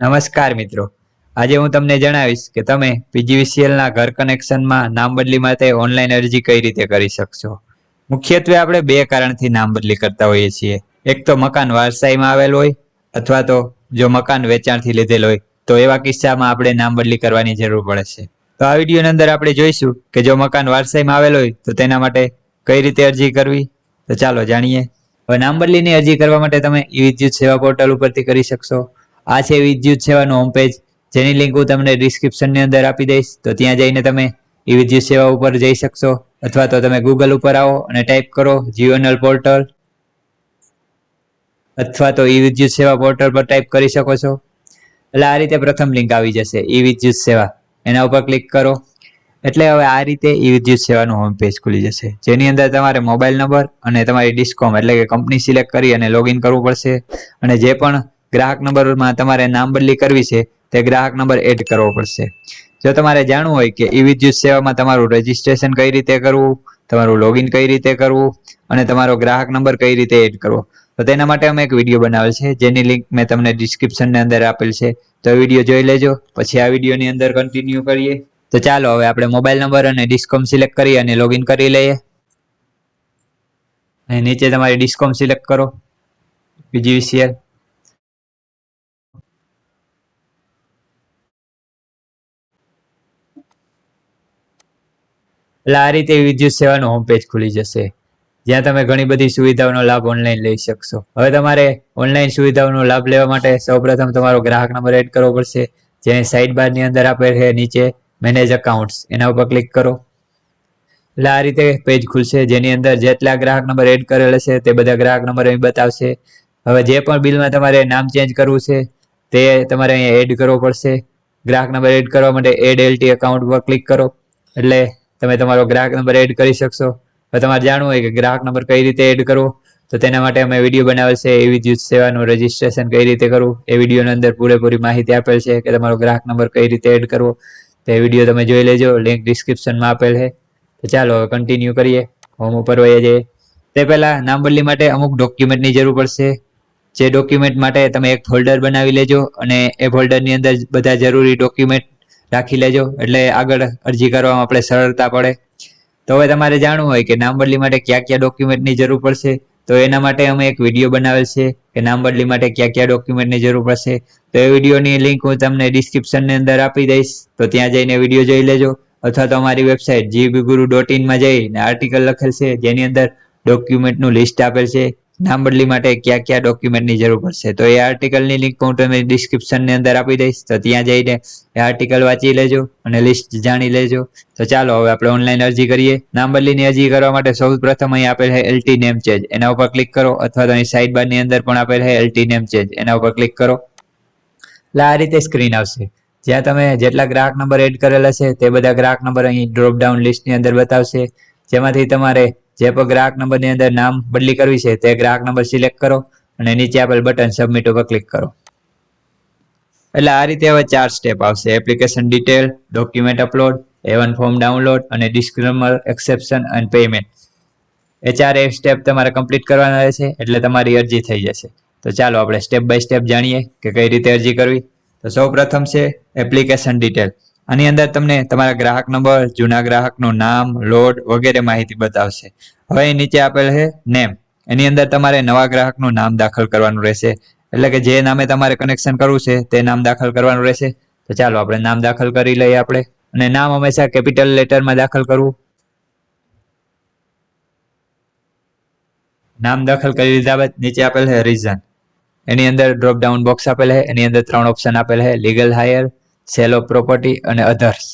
નમસ્કાર મિત્રો. આજે હું તમને જણાવીશ કે તમે પીજીવીસીએલના ઘર કનેક્શનમાં નામ બદલી માટે ઓનલાઈન અરજી કઈ રીતે કરી શકશો? મુખ્યત્વે આપણે બે કારણથી નામ બદલી કરતા હોઈએ છીએ. એક તો મકાન વારસાઈમાં આવેલ હોય, અથવા તો જો મકાન વેચાણથી લીધેલ હોય, તો એવા કિસ્સામાં આપણે નામ બદલી કરવાની જરૂર પડે છે. તો આ વિડીયોની અંદર આપણે જોઈશું કે જો મકાન વારસાઈમાં આવેલ હોય, તો તેના માટે કઈ રીતે અરજી કરવી? તો ચાલો જાણીએ. હવે નામ બદલીની અરજી કરવા માટે તમે ઈ વિદ્યુત સેવા પોર્ટલ ઉપરથી કરી શકશો. આ છે વિદ્યુત સેવાનું હોમ પેજ જેની લિંક હું તમને ડિસ્ક્રિપ્શનની અંદર આપી દઈશ. તો ત્યાં જઈને તમે ઈ વિદ્યુત સેવા ઉપર જઈ શકશો. અથવા તો તમે ગૂગલ ઉપર આવો અને ટાઈપ કરો જીઓનલ પોર્ટલ અથવા તો ઈ વિદ્યુત સેવા પોર્ટલ પર ટાઈપ કરી શકો છો. એટલે આ રીતે પ્રથમ લિંક આવી જશે, ઈ વિદ્યુત સેવા. એના ઉપર ક્લિક કરો. એટલે હવે આ રીતે ઈ વિદ્યુત સેવાનું હોમ પેજ ખુલી જશે. જેની અંદર તમારે મોબાઈલ નંબર અને તમારી ડિસ્કોમ એટલે કે કંપની સિલેક્ટ કરી અને લોગિન કરવું પડશે. અને જે પણ ગ્રાહક નંબરમાં તમારે નામ બદલી કરવી છે, તે ગ્રાહક નંબર એડ કરવો પડશે. જો તમારે જાણવું હોય કે ઈ વિદ્યુત સેવામાં તમારું રજીસ્ટ્રેશન કઈ રીતે કરવું, તમારું લોગિન કઈ રીતે કરવું, અને તમારો ગ્રાહક નંબર કઈ રીતે એડ કરવો, તો તેના માટે અમે એક વીડિયો બનાવેલ છે, જેની લિંક મેં તમને ડિસ્ક્રિપ્શનની અંદર આપેલ છે. તો વીડિયો જોઈ લેજો, પછી આ વિડીયોની અંદર કન્ટિન્યુ કરીએ. તો ચાલો, હવે આપણે મોબાઈલ નંબર અને ડિસ્કોમ સિલેક્ટ કરી અને લોગિન કરી લઈએ. અને નીચે તમારી ડિસ્કોમ સિલેક્ટ કરો, પીજીવીસીએલ. એટલે આ રીતે વિદ્યુત સેવાનું હોમ પેજ ખુલી જશે. જ્યાં તમે ઘણી બધી સુવિધાઓનો લાભ ઓનલાઈન લઈ શકશો. હવે તમારે ઓનલાઈન સુવિધાઓનો લાભ લેવા માટે સૌપ્રથમ તમારો ગ્રાહક નંબર એડ કરવો પડશે. જે સાઇડ બારની અંદર આપેલ છે નીચે મેનેજ અકાઉન્ટ્સ એના ઉપર ક્લિક કરો. એટલે આ રીતે પેજ ખુલશે. જેની અંદર જેટલા ગ્રાહક નંબર એડ કરેલ હશે તે બધા ગ્રાહક નંબર અહીં બતાવશે. હવે જે પણ બિલમાં તમારે નામ ચેન્જ કરવું છે તે તમારે અહીંયા એડ કરવો પડશે. ગ્રાહક નંબર એડ કરવા માટે એડ એલટી એકાઉન્ટ પર ક્લિક કરો. એટલે તમે તમારો ગ્રાહક નંબર એડ કરી શકશો. હવે તમારે જાણવું હોય કે ગ્રાહક નંબર કઈ રીતે એડ કરવો, તો તેના માટે અમે વીડિયો બનાવેલ છે, એવી વિદ્યુત સેવાનું રજિસ્ટ્રેશન કઈ રીતે કરવું, એ વિડીયોની અંદર પૂરેપૂરી માહિતી આપેલ છે કે તમારો ગ્રાહક નંબર કઈ રીતે એડ કરવો. તે વીડિયો તમે જોઈ લેજો લિંક ડિસ્ક્રિપ્શનમાં આપેલ છે. તો ચાલો હવે કન્ટિન્યુ કરીએ. હોમ ઉપર વહીએ જઈએ. તે પહેલાં નામ બદલી માટે અમુક ડોક્યુમેન્ટની જરૂર પડશે. જે ડોક્યુમેન્ટ માટે તમે એક ફોલ્ડર બનાવી લેજો અને એ ફોલ્ડરની અંદર બધા જરૂરી ડોક્યુમેન્ટ રાખી લેજો. એટલે આગળ અરજી કરવામાં આપણે સરળતા પડે. તો હવે તમારે જાણવું હોય કે નામ બદલી માટે કયા કયા ડોક્યુમેન્ટની જરૂર પડશે. તો એના માટે અમે એક વીડિયો બનાવેલ છે કે નામ બદલી માટે કયા કયા ડોક્યુમેન્ટની જરૂર પડશે. તો એ વિડીયોની લિંક હું તમને ડિસ્ક્રિપ્શનની અંદર આપી દઈશ. તો ત્યાં જઈને વીડિયો જોઈ લેજો. અથવા તો અમારી વેબસાઇટ જીબીગુરુ ડોટ ઇનમાં જઈને આર્ટિકલ લખેલ છે. જેની અંદર ડોક્યુમેન્ટનું લિસ્ટ આપેલ છે. નામ બદલી માટે કયા કયા ડોક્યુમેન્ટની જરૂર પડશે? તો એ આર્ટિકલની લિંક હું તમને ડિસ્ક્રિપ્શનની અંદર આપી દઈશ. તો ત્યાં જઈને એ આર્ટિકલ વાંચી લેજો અને લિસ્ટ જાણી લેજો. તો ચાલો, હવે આપણે ઓનલાઈન અરજી કરીએ. નામ બદલીની અરજી કરવા માટે સૌ પ્રથમ અહીં આપેલ છે એલટી નેમ ચેન્જ એના ઉપર ક્લિક કરો અથવા તો અહીં સાઇડ બારની અંદર પણ આપેલ છે એલટી નેમ ચેન્જ એના ઉપર ક્લિક કરો. એટલે આ રીતે સ્ક્રીન આવશે. જ્યાં તમે જેટલા ગ્રાહક નંબર એડ કરેલા છે, તે બધા ગ્રાહક નંબર અહીં ડ્રોપ ડાઉન લિસ્ટની અંદર બતાવશે. જેમાંથી તમારે જે પણ ગ્રાહક નંબરની અંદર નામ બદલી કરવી છે, તે ગ્રાહક નંબર સિલેક્ટ કરો અને નીચે આપેલ બટન સબમિટ ઉપર ક્લિક કરો. એટલે આ રીતે હવે ચાર સ્ટેપ આવશે. Application detail document upload A one form download અને ડિસ્ક્લેમર એક્સેપ્શન અને પેમેન્ટ એ ચાર એ સ્ટેપ તમારે કમ્પ્લીટ કરવાના રહેશે એટલે તમારી અરજી થઈ જશે. તો ચાલો આપણે સ્ટેપ બાય સ્ટેપ જાણીએ કે કઈ રીતે અરજી કરવી. તો સૌ પ્રથમ છે એપ્લિકેશન ડિટેલ આની અંદર તમને તમારા ગ્રાહક નંબર, જૂના ગ્રાહકનું નામ, લોડ વગેરે માહિતી બતાવશે. હવે નીચે આપેલ છે નેમ એની અંદર તમારે નવા ગ્રાહકનું નામ દાખલ કરવાનું રહેશે. એટલે કે જે નામે તમારે કનેક્શન કરવું છે તે નામ દાખલ કરવાનું રહેશે. તો ચાલો આપણે નામ દાખલ કરી લઈએ આપણે. અને નામ હંમેશા કેપિટલ લેટરમાં દાખલ કરવું. નામ દાખલ કરી લીધા બાદ નીચે આપેલ છે રીઝન એની અંદર ડ્રોપ ડાઉન બોક્સ આપેલ છે. એની અંદર ત્રણ ઓપ્શન આપેલ છે. લીગલ હાયર સેલ પ્રોપર્ટી અને અધર્સ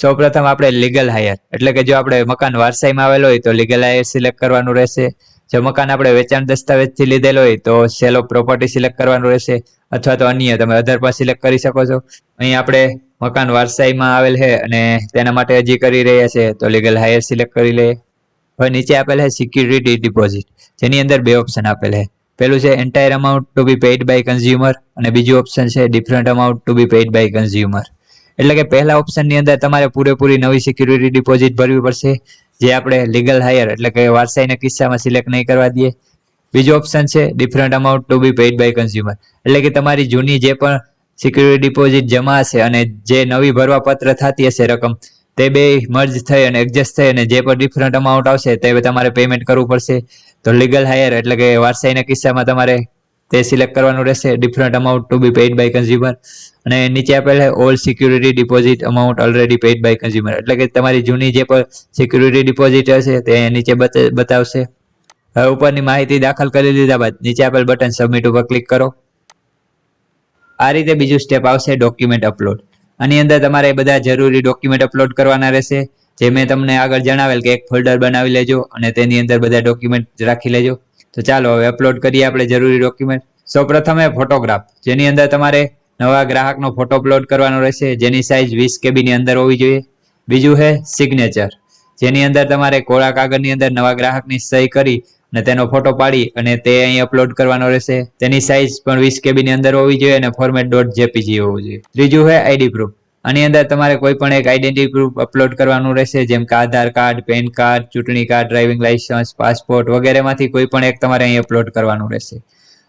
સૌપ્રથમ આપણે લીગલ હાયર એટલે કે જો આપણે મકાન વારસાઈમાં આવેલો હોય તો લીગલ હાયર સિલેક્ટ કરવાનું રહેશે. જો મકાન આપણે વેચાણ દસ્તાવેજથી લીધેલો હોય તો સેલ પ્રોપર્ટી સિલેક્ટ કરવાનું રહેશે. અથવા તો અન્ય, તમે અધર પર સિલેક્ટ કરી શકો છો. અહીં આપણે મકાન વારસાઈમાં આવેલ છે અને તેના માટે અરજી કરી રહ્યા છે, તો લીગલ હાયર સિલેક્ટ કરી લઈએ હવે નીચે આપેલ છે સિક્યુરિટી ડિપોઝિટ જેની અંદર બે ઓપ્શન આપેલ છે. પેલું છે entire amount to be paid by consumer અને બીજું ઓપ્શન છે different amount to be paid by consumer એટલે કે પહેલા ઓપ્શનની અંદર તમારે પૂરેપૂરી નવી સિક્યુરિટી ડિપોઝિટ ભરવી પડશે, જે આપણે લીગલ હાયર એટલે કે વારસાઈના કિસ્સામાં સિલેક્ટ નહીં કરવા દઈએ. બીજો ઓપ્શન છે different amount to be paid by consumer એટલે કે તમારી જૂની જે પણ સિક્યુરિટી ડિપોઝિટ જમા હશે અને જે નવી ભરવા પત્ર થતી હશે રકમ, તે બે મર્જ થઈ અને એડજસ્ટ થઈ અને જે પણ ડિફરન્ટ અમાઉન્ટ આવશે, તે તમારે પેમેન્ટ કરવું પડશે. તો લીગલ હાયર એટલે કે વારસાઈના કિસ્સામાં તમારે તે સિલેક્ટ કરવાનું રહેશે different amount to be paid by consumer અને નીચે આપેલ all security deposit amount already paid by consumer એટલે કે તમારી જૂની જે પણ સિક્યુરિટી ડિપોઝિટ હશે, તે નીચે બત- બતાવશે. હવે ઉપરની માહિતી દાખલ કરી લીધા બાદ નીચે આપેલ બટન સબમિટ ઉપર ક્લિક કરો. આ રીતે બીજું સ્ટેપ આવશે ડોક્યુમેન્ટ અપલોડ આની અંદર તમારે બધા જરૂરી ડોક્યુમેન્ટ અપલોડ કરવાના રહેશે. જે મેં તમને આગળ જણાવેલ કે એક ફોલ્ડર બનાવી લેજો અને તેની અંદર બધા ડોક્યુમેન્ટ રાખી લેજો. તો ચાલો હવે અપલોડ કરીએ આપણે જરૂરી ડોક્યુમેન્ટ સૌપ્રથમ ફોટોગ્રાફ જેની અંદર તમારે નવા ગ્રાહકનો ફોટો અપલોડ કરવાનો રહેશે. જેની સાઇઝ વીસ કેબીની અંદર હોવી જોઈએ. બીજું છે સિગ્નેચર જેની અંદર તમારે કોરા કાગળની અંદર નવા ગ્રાહકની સહી કરી અને તેનો ફોટો પાડી અને તે અહીં અપલોડ કરવાનો રહેશે. તેની સાઇઝ પણ વીસ કેબીની અંદર હોવી જોઈએ અને ફોર્મેટ ડોટ જેપીજી હોવું જોઈએ. ત્રીજું છે આઈડી પ્રૂફ આની અંદર તમારે કોઈ પણ એક આઈડેન્ટિટી પ્રૂફ અપલોડ કરવાનું રહેશે, જેમ કે આધાર કાર્ડ પેન કાર્ડ, ચૂંટણી કાર્ડ ડ્રાઇવિંગ લાઇસન્સ પાસપોર્ટ વગેરેમાંથી કોઈ પણ એક તમારે અહીં અપલોડ કરવાનું રહેશે.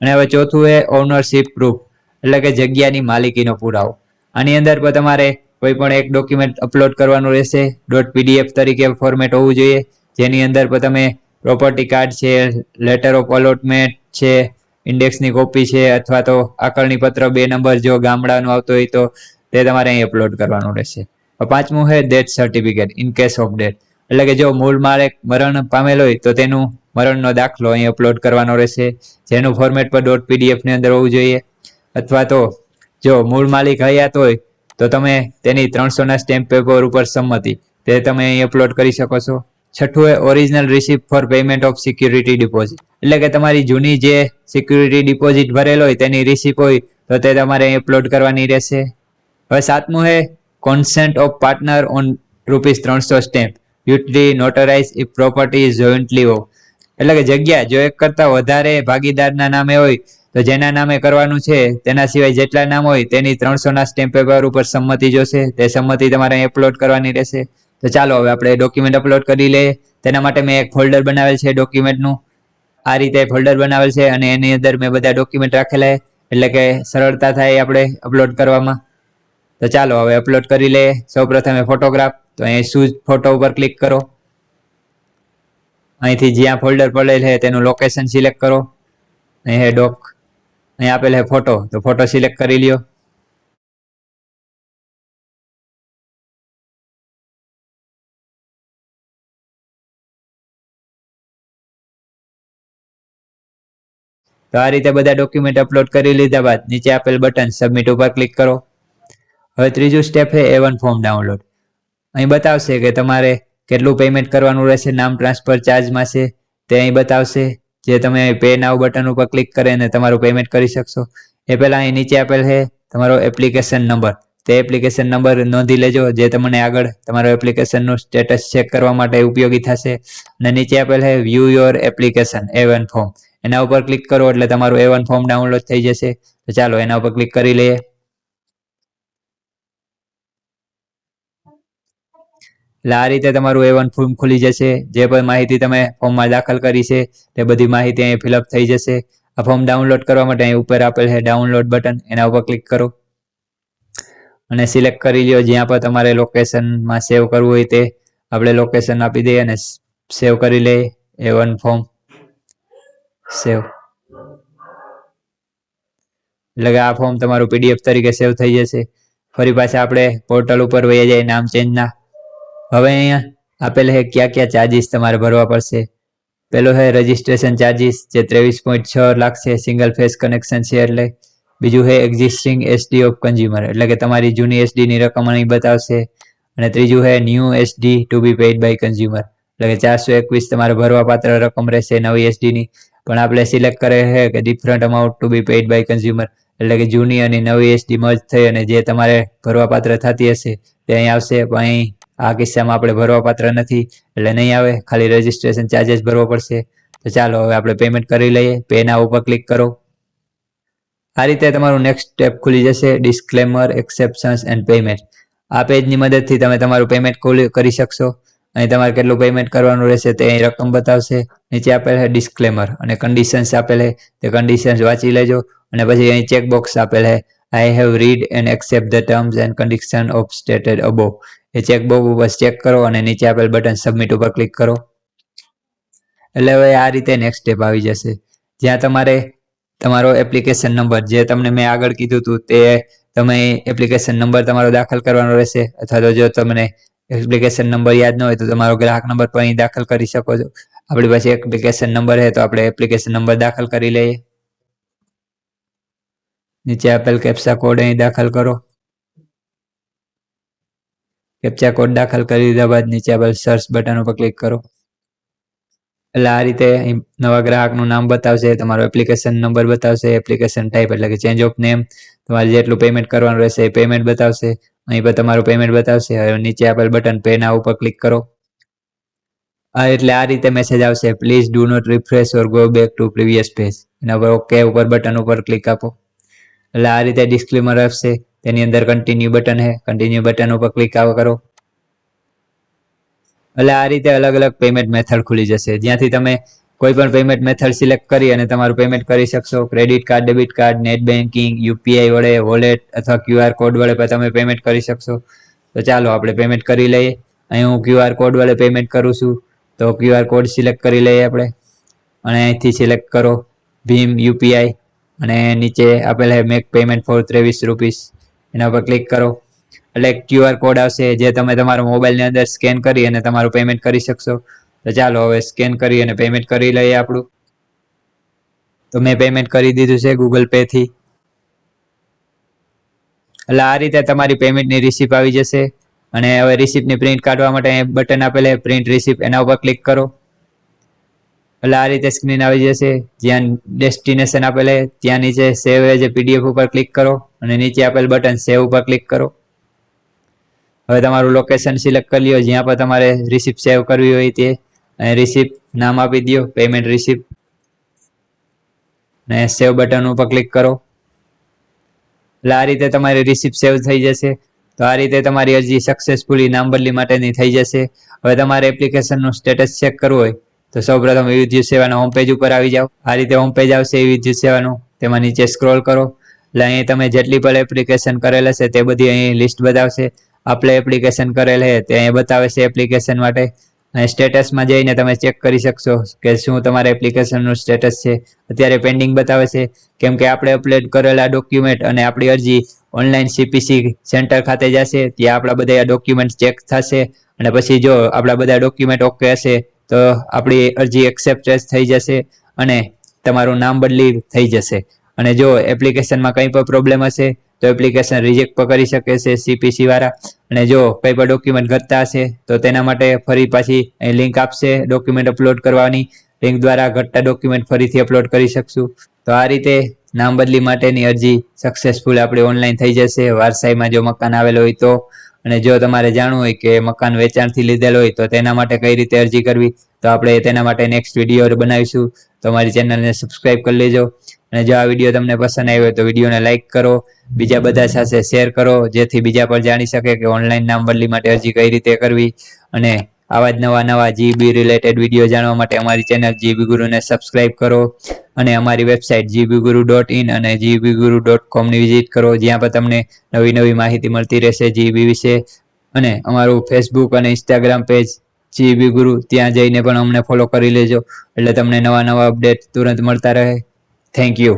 અને હવે ચોથું એ ઓનરશિપ પ્રૂફ એટલે કે જગ્યાની માલિકીનો પુરાવો. આની અંદર પણ તમારે કોઈ પણ એક ડોક્યુમેન્ટ અપલોડ કરવાનું રહેશે ડોટ પીડીએફ તરીકે ફોર્મેટ હોવું જોઈએ, જેની અંદર પણ તમે પ્રોપર્ટી કાર્ડ છે લેટર ઓફ અલોટમેન્ટ છે ઇન્ડેક્સની કોપી છે, અથવા તો આકરણી પત્ર, બે નંબર જો ગામડાનું આવતો હોય તો તે તમારે અહીં અપલોડ કરવાનું રહેશે. પાંચમું છે death certificate in case of death એટલે કે જો મૂળ માલિક મરણ પામેલ હોય, તો તેનું મરણનો દાખલો અહીં અપલોડ કરવાનો રહેશે. જેનું ફોર્મેટ પર ડોટ પીડીએફની અંદર હોવું જોઈએ. અથવા તો જો મૂળ માલિક હયાત હોય, તો તમે તેની ત્રણસોના સ્ટેમ્પ પેપર ઉપર સંમતિ. તે તમે અહીં અપલોડ કરી શકો છો. છઠ્ઠું એ original receipt for payment of security deposit એટલે કે તમારી જૂની જે સિક્યુરિટી ડિપોઝિટ ભરેલ હોય, તેની રિસિપ્ટ હોય, તો તે તમારે અહીં અપલોડ કરવાની રહેશે. હવે સાતમું છે consent of partner on rupees ત્રણસો stamp duly notarise if property is jointly હો એટલે કે જગ્યા જો એક કરતા વધારે ભાગીદારના નામે હોય, તો જેના નામે કરવાનું છે, તેના સિવાય જેટલા નામ હોય, તેની ત્રણસોના સ્ટેમ્પ પેપર ઉપર સંમતિ જોશે. તે સંમતિ તમારે અપલોડ કરવાની રહેશે. તો ચાલો હવે આપણે ડોક્યુમેન્ટ અપલોડ કરી લઈએ. તેના માટે મેં એક ફોલ્ડર બનાવેલ છે ડોક્યુમેન્ટનું આ રીતે ફોલ્ડર બનાવેલ છે અને એની અંદર મેં બધા ડોક્યુમેન્ટ રાખેલા એટલે કે સરળતા થાય આપણે અપલોડ કરવામાં. તો ચાલો હવે અપલોડ કરી લઈએ સૌપ્રથમ ફોટોગ્રાફ તો અહીં શૂઝ ફોટો ઉપર ક્લિક કરો. અહીંથી જ્યાં ફોલ્ડર પડેલ છે તેનું લોકેશન સિલેક્ટ કરો. અહીં હે ડોક અહીં આપેલ છે ફોટો તો ફોટો સિલેક્ટ કરી લ્યો. તો આ રીતે બધા ડોક્યુમેન્ટ અપલોડ કરી લીધા બાદ નીચે આપેલ બટન સબમિટ ઉપર ક્લિક કરો. હવે ત્રીજું સ્ટેપ છે એ વન ફોર્મ ડાઉનલોડ અહીં બતાવશે કે તમારે કેટલું પેમેન્ટ કરવાનું રહેશે, નામ ટ્રાન્સફર ચાર્જમાં છે, તે અહીં બતાવશે. જે તમે પે નાવ બટન ઉપર ક્લિક કરીને તમારું પેમેન્ટ કરી શકશો. એ પહેલાં અહીં નીચે આપેલ છે તમારો એપ્લિકેશન નંબર તે એપ્લિકેશન નંબર નોંધી લેજો, જે તમને આગળ તમારો એપ્લિકેશનનું સ્ટેટસ ચેક કરવા માટે ઉપયોગી થશે. અને નીચે આપેલ છે view your application A one form એના ઉપર ક્લિક કરો એટલે તમારું એ વન ફોર્મ ડાઉનલોડ થઈ જશે. તો ચાલો એના ઉપર ક્લિક કરી લઈએ. એટલે આ રીતે તમારું એ વન ફોર્મ ખુલી જશે. જે પણ માહિતી તમે ફોર્મમાં દાખલ કરી છે, તે બધી માહિતી અહીં ફિલઅપ થઈ જશે. આ ફોર્મ ડાઉનલોડ કરવા માટે અહીં ઉપર આપેલ છે ડાઉનલોડ બટન એના ઉપર ક્લિક કરો. અને સિલેક્ટ કરી લ્યો. જ્યાં પણ તમારે લોકેશનમાં સેવ કરવું હોય તે આપણે લોકેશન આપી દઈએ અને સેવ કરી લઈએ. એ વન ફોર્મ સેવ એટલે આ ફોર્મ તમારું પીડીએફ તરીકે સેવ થઈ જશે. ફરી પાછા આપણે પોર્ટલ ઉપર વહી જાય નામ ચેન્જના હવે અહીંયા આપેલ છે ક્યાં ક્યાં ચાર્જીસ તમારે ભરવા પડશે? પેલો છે રજિસ્ટ્રેશન ચાર્જીસ જે ત્રેવીસ પોઈન્ટ છ લાખ છે સિંગલ ફેસ કનેક્શન છે એટલે બીજું છે એક્ઝિસ્ટિંગ એસડી ઓફ કન્ઝ્યુમર એટલે કે તમારી જૂની એસડીની રકમ અહીં બતાવશે અને ત્રીજું છે new SD to be paid by consumer એટલે કે ચારસો એકવીસ તમારે ભરવા પાત્ર રકમ રહેશે નવી એસડીની પણ આપણે સિલેક્ટ કરે છે કે different amount to be paid by consumer એટલે કે જૂની અને નવી એસડી મર્જ થઈ અને જે તમારે ભરવા પાત્ર થતી હશે તે અહીં આવશે. પણ અહીં આ કિસ્સામાં આપણે ભરવા પાત્ર નથી, એટલે નહીં આવે. ખાલી રજીસ્ટ્રેશન ચાર્જેસ ભરવો પડશે. તો ચાલો હવે આપણે પેમેન્ટ કરી લઈએ. પેના ઉપર ક્લિક કરો. આ રીતે તમારું નેક્સ્ટ સ્ટેપ ખુલી જશે. ડિસ્ક્લેમર એક્સેપ્શન્સ એન્ડ પેમેન્ટ આ પેજની મદદથી તમે તમારું પેમેન્ટ કરી શકશો. અહીં તમારે કેટલું પેમેન્ટ કરવાનું રહેશે તે અહીં રકમ બતાવશે. નીચે આપેલ છે ડિસ્ક્લેમર અને કન્ડિશન્સ આપેલ છે. તે કન્ડિશન્સ વાંચી લેજો અને પછી અહીં ચેકબોક્સ આપેલ છે. I have read and accept the terms and condition of stated above A checkbox ઉપર ચેક કરો અને નીચે આપેલ બટન સબમિટ ઉપર ક્લિક કરો. એટલે હવે આ રીતે નેક્સ્ટ સ્ટેપ આવી જશે. જ્યાં તમારે તમારો એપ્લિકેશન નંબર જે તમને મેં આગળ કીધું હતું તે તમે એપ્લિકેશન નંબર તમારો દાખલ કરવાનો રહેશે. અથવા તો જો તમને એપ્લિકેશન નંબર યાદ ન હોય તો તમારો ગ્રાહક નંબર પણ અહીં દાખલ કરી શકો છો. આપણી પાસે એપ્લિકેશન નંબર છે તો આપણે એપ્લિકેશન નંબર દાખલ કરી લઈએ. નીચે આપેલ કેપ્સા કોડ અહીં દાખલ કરો. કેપ્ચા કોડ દાખલ કરી દીધા બાદ નીચે આપેલ સર્ચ બટન ઉપર ક્લિક કરો. એટલે આ રીતે નવા ગ્રાહકનું નામ બતાવશે, તમારો એપ્લિકેશન નંબર બતાવશે એપ્લિકેશન ટાઈપ એટલે કે ચેન્જ ઓફ નેમ તમારે જેટલું પેમેન્ટ કરવાનું રહેશે એ પેમેન્ટ બતાવશે. અહીં પર તમારું પેમેન્ટ બતાવશે, હવે નીચે આપેલ બટન પેના ઉપર ક્લિક કરો. એટલે આ રીતે મેસેજ આવશે. Please do not refresh or go back to previous page એના પર ઓકે ઉપર બટન ઉપર ક્લિક આપો. એટલે આ રીતે ડિસ્ક્લેમર આવશે તેની અંદર કન્ટિન્યુ બટન છે. કન્ટિન્યુ બટન ઉપર ક્લિક કરો. એટલે આ રીતે અલગ અલગ પેમેન્ટ મેથડ ખુલી જશે. જ્યાંથી તમે કોઈ પણ પેમેન્ટ મેથડ સિલેક્ટ કરી અને તમારું પેમેન્ટ કરી શકશો. Credit card debit card net banking UPI વડે વોલેટ અથવા ક્યુઆર કોડ વડે પણ તમે પેમેન્ટ કરી શકશો. તો ચાલો આપણે પેમેન્ટ કરી લઈએ. અહીં હું ક્યુઆર કોડ વડે પેમેન્ટ કરું છું. તો ક્યુઆર કોડ સિલેક્ટ કરી લઈએ આપણે. અને અહીંથી સિલેક્ટ કરો. ભીમ યુપીઆઈ અને નીચે આપેલ મેક પેમેન્ટ ફોર ત્રેવીસ રૂપીસ એના પર ક્લિક કરો. એટલે ક્યુઆર કોડ આવશે, જે તમે તમારા મોબાઈલની અંદર સ્કેન કરી અને તમારું પેમેન્ટ કરી શકશો. તો ચાલો હવે સ્કેન કરી અને પેમેન્ટ કરી લઈએ આપણું. તો મેં પેમેન્ટ કરી દીધું છે ગૂગલ પેથી એટલે આ રીતે તમારી પેમેન્ટની રિસીપ આવી જશે. અને હવે રિસીપ્ટની પ્રિન્ટ કાઢવા માટે બટન આપેલ પ્રિન્ટ રિસીપ્ટ એના ઉપર ક્લિક કરો. એટલે આ રીતે સ્ક્રીન આવી જશે. જ્યાં ડેસ્ટિનેશન આપેલ ત્યાં નીચે સેવ એજ પીડીએફ ઉપર ક્લિક કરો અને નીચે આપેલ બટન સેવ ઉપર ક્લિક કરો. હવે તમારું લોકેશન સિલેક્ટ કરી લો જ્યાં પર તમારે રિસિપ્ટ સેવ કરવી હોય તે અને રિસિપ્ટ નામ આપી દો પેમેન્ટ રિસિપ્ટ ને સેવ બટન ઉપર ક્લિક કરો. એટલે આ રીતે તમારી રિસિપ્ટ સેવ થઈ જશે. તો આ રીતે તમારી અરજી સક્સેસફુલી નામ બદલી માટેની થઈ જશે. હવે તમારે એપ્લિકેશનનું સ્ટેટસ ચેક કરવું હોય. તો સૌપ્રથમ યુઝ સેવાના હોમ પેજ ઉપર આવી જાઓ. આ રીતે હોમ પેજ આવશે વિવિધ યુઝ સેવાનું. તેમાં નીચે સ્ક્રોલ કરો. એટલે અહીં તમે જેટલી પણ એપ્લિકેશન કરેલ હશે તે બધી અહીં લિસ્ટ બતાવશે. આપણે એપ્લિકેશન કરેલ છે તે અહીં બતાવે છે એપ્લિકેશન માટે. અને સ્ટેટસમાં જઈને તમે ચેક કરી શકશો કે શું તમારા એપ્લિકેશનનું સ્ટેટસ છે. અત્યારે પેન્ડિંગ બતાવે છે કેમ કે આપણે અપલોડ કરેલા ડોક્યુમેન્ટ અને આપણી અરજી ઓનલાઈન સીપીસી સેન્ટર ખાતે જશે. ત્યાં આપણા બધા ડોક્યુમેન્ટ ચેક થશે. અને પછી જો આપણા બધા ડોક્યુમેન્ટ ઓકે હશે તો આપણી અરજી એક્સેપ્ટ થઈ જશે અને તમારું નામ બદલી થઈ જશે. અને જો એપ્લિકેશનમાં કંઈ પણ પ્રોબ્લેમ હશે, તો એપ્લિકેશન રિજેક્ટ પણ કરી શકે છે સીપીસી વાળા. અને જો કંઈ પણ ડોક્યુમેન્ટ ઘટતા હશે, તો તેના માટે ફરી પાછી લિંક આપશે ડોક્યુમેન્ટ અપલોડ કરવાની. લિંક દ્વારા ઘટતા ડોક્યુમેન્ટ ફરીથી અપલોડ કરી શકશું. તો આ રીતે નામ બદલી માટેની અરજી સક્સેસફુલ આપણી ઓનલાઈન થઈ જશે. વારસાઈમાં જો મકાન આવેલો હોય તો અને જો તમારે જાણવું હોય કે મકાન વેચાણથી લીધેલ હોય તો તેના માટે કઈ રીતે અરજી કરવી, તો આપણે તેના માટે નેક્સ્ટ વીડિયો બનાવીશું. તો અમારી ચેનલને સબસ્ક્રાઈબ કરી લેજો. અને જો આ વીડિયો તમને પસંદ આવ્યો તો વિડીયોને લાઇક કરો. બીજા બધા સાથે શેર કરો, જેથી બીજા પર જાણી શકે કે ઓનલાઈન નામ બદલી માટે અરજી કઈ રીતે કરવી અને આવા જ નવા નવા જીબી રિલેટેડ વીડિયો જાણવા માટે અમારી ચેનલ જીબી ગુરુને સબસ્ક્રાઇબ કરો અને અમારી website GB guru dot in અને જીબી ગુરુ ડોટ કોમની વિઝિટ કરો, જ્યાં પર તમને નવી નવી માહિતી મળતી રહેશે જીબી વિશે. અને અમારું ફેસબુક અને ઇન્સ્ટાગ્રામ પેજ જીબી ગુરુ ત્યાં જઈને પણ અમને ફોલો કરી લેજો. એટલે તમને નવા નવા અપડેટ તુરંત મળતા રહે. Thank you